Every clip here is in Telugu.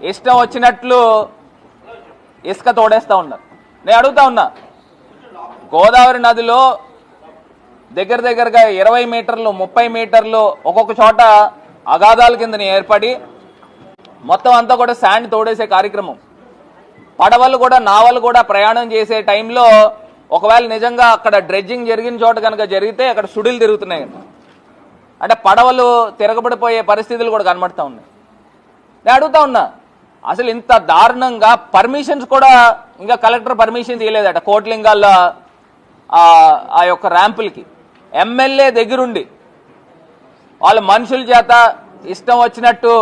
ఇష్టం వచ్చినట్లు ఇసుక తోడేస్తూ ఉన్నారు నేను అడుగుతా ఉన్నా గోదావరి నదిలో దగ్గర దగ్గరగా ఇరవై మీటర్లు ముప్పై మీటర్లు ఒక్కొక్క చోట అగాధాల కింద ఏర్పడి మొత్తం అంతా కూడా శాండ్ తోడేసే కార్యక్రమం. పడవలు కూడా నావలు కూడా ప్రయాణం చేసే టైంలో ఒకవేళ నిజంగా అక్కడ డ్రెడ్జింగ్ జరిగిన చోట కనుక జరిగితే అక్కడ సుడిలు తిరుగుతున్నాయి. అంటే పడవలు తిరగబడిపోయే పరిస్థితులు కూడా కనబడతా ఉన్నాయి. నేను అడుగుతా ఉన్నా అసలు ఇంత దారుణంగా పర్మిషన్స్ కూడా ఇంకా కలెక్టర్ పర్మిషన్ తీయలేదట. కోట్లింగాల్లో ఆ యొక్క ర్యాంపులకి ఎమ్మెల్యే దగ్గరుండి. వాళ్ళ మనుషుల చేత ఇష్టం వచ్చినట్టు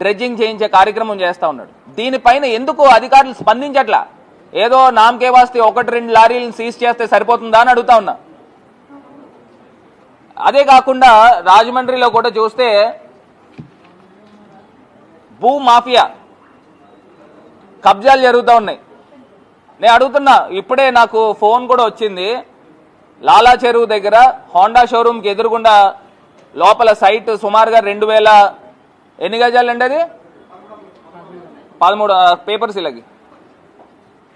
డ్రెడ్జింగ్ చేయించే కార్యక్రమం చేస్తూ ఉన్నాడు. దీనిపైన ఎందుకు అధికారులు స్పందించట్లా? ఏదో నామకే వాస్తే ఒకటి రెండు లారీలను సీజ్ చేస్తే సరిపోతుందా అని అడుగుతా ఉన్నా. అదే కాకుండా రాజమండ్రిలో కూడా చూస్తే భూ మాఫియా కబ్జాలు జరుగుతూ ఉన్నాయి. నేను అడుగుతున్నా ఇప్పుడే నాకు ఫోన్ కూడా వచ్చింది. లాలా చెరువు దగ్గర హోండా షోరూమ్కి ఎదురుగుండా లోపల సైట్ సుమారుగా రెండు వేల ఎన్ని అండి అది? పదమూడు పేపర్స్ ఇలాగి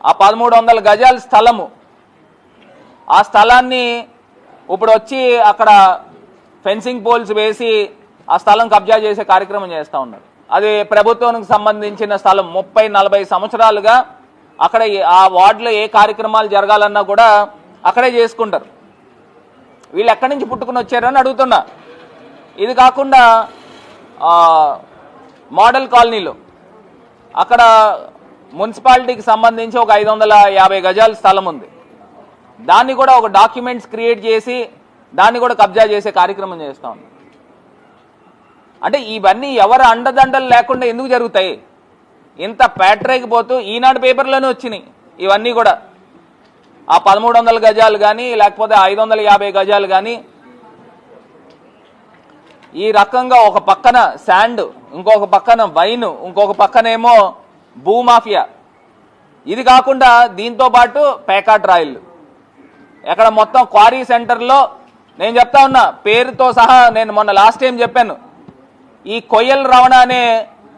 ఆ పదమూడు వందల గజాల స్థలము. ఆ స్థలాన్ని ఇప్పుడు వచ్చి అక్కడ ఫెన్సింగ్ పోల్స్ వేసి ఆ స్థలం కబ్జా చేసే కార్యక్రమం చేస్తూ ఉన్నారు. అది ప్రభుత్వానికి సంబంధించిన స్థలం. ముప్పై నలభై సంవత్సరాలుగా అక్కడ ఆ వార్డులో ఏ కార్యక్రమాలు జరగాలన్నా కూడా అక్కడే చేసుకుంటారు. వీళ్ళు ఎక్కడి నుంచి పుట్టుకుని వచ్చారని అడుగుతున్నా. ఇది కాకుండా మోడల్ కాలనీలో అక్కడ మున్సిపాలిటీకి సంబంధించి ఒక ఐదు వందల యాభై గజాల స్థలం ఉంది. దాన్ని కూడా ఒక డాక్యుమెంట్స్ క్రియేట్ చేసి దాన్ని కూడా కబ్జా చేసే కార్యక్రమం చేస్తా ఉంది అంటే ఇవన్నీ ఎవరు అండదండలు లేకుండా ఎందుకు జరుగుతాయి? ఇంత ప్యాట్రైకి పోతూ ఈనాడు పేపర్లోనే వచ్చినాయి ఇవన్నీ కూడా. ఆ పదమూడు వందల గజాలు కానీ లేకపోతే ఐదు వందల యాభై గజాలు కానీ ఈ రకంగా ఒక పక్కన శాండ్ ఇంకొక పక్కన వైన్ ఇంకొక పక్కనేమో భూమాఫియా. ఇది కాకుండా దీంతో పాటు పేకాట్ రాయిల్ ఎక్కడ మొత్తం క్వారీ సెంటర్లో నేను చెప్తా ఉన్నా పేరుతో సహా నేను మొన్న లాస్ట్ టైం చెప్పాను. ఈ కొయ్యల్ రవణ అనే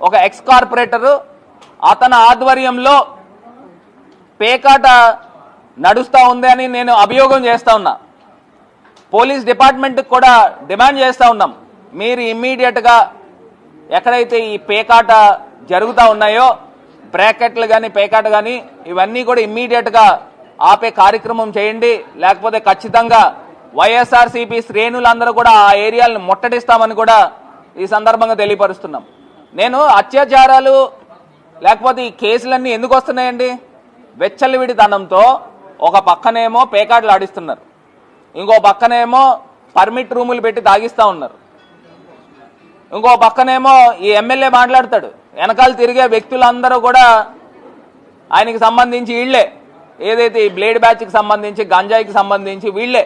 ఒక ఎక్స్ కార్పొరేటరు అతని ఆధ్వర్యంలో పేకాట నడుస్తూ ఉంది అని నేను అభియోగం చేస్తూ ఉన్నా. పోలీస్ డిపార్ట్మెంట్కి కూడా డిమాండ్ చేస్తూ ఉన్నాం. మీరు ఇమ్మీడియట్గా ఎక్కడైతే ఈ పేకాట జరుగుతూ ఉన్నాయో బ్రాకెట్లు కానీ పేకాట కానీ ఇవన్నీ కూడా ఇమ్మీడియట్గా ఆపే కార్యక్రమం చేయండి. లేకపోతే ఖచ్చితంగా వైఎస్ఆర్సీపీ శ్రేణులందరూ కూడా ఆ ఏరియాలను ముట్టడిస్తామని కూడా ఈ సందర్భంగా తెలియపరుస్తున్నాం. నేను అత్యాచారాలు లేకపోతే ఈ కేసులన్నీ ఎందుకు వస్తున్నాయండి? వెచ్చలివిడితనంతో ఒక పక్కనేమో పేకాట్లు ఆడిస్తున్నారు. ఇంకో పక్కనేమో పర్మిట్ రూములు పెట్టి తాగిస్తా ఉన్నారు. ఇంకో పక్కనేమో ఈ ఎమ్మెల్యే మాట్లాడతాడు. వెనకాల తిరిగే వ్యక్తులందరూ కూడా ఆయనకి సంబంధించి వీళ్ళే. ఏదైతే ఈ బ్లేడ్ బ్యాచ్కి సంబంధించి గంజాయికి సంబంధించి వీళ్ళే.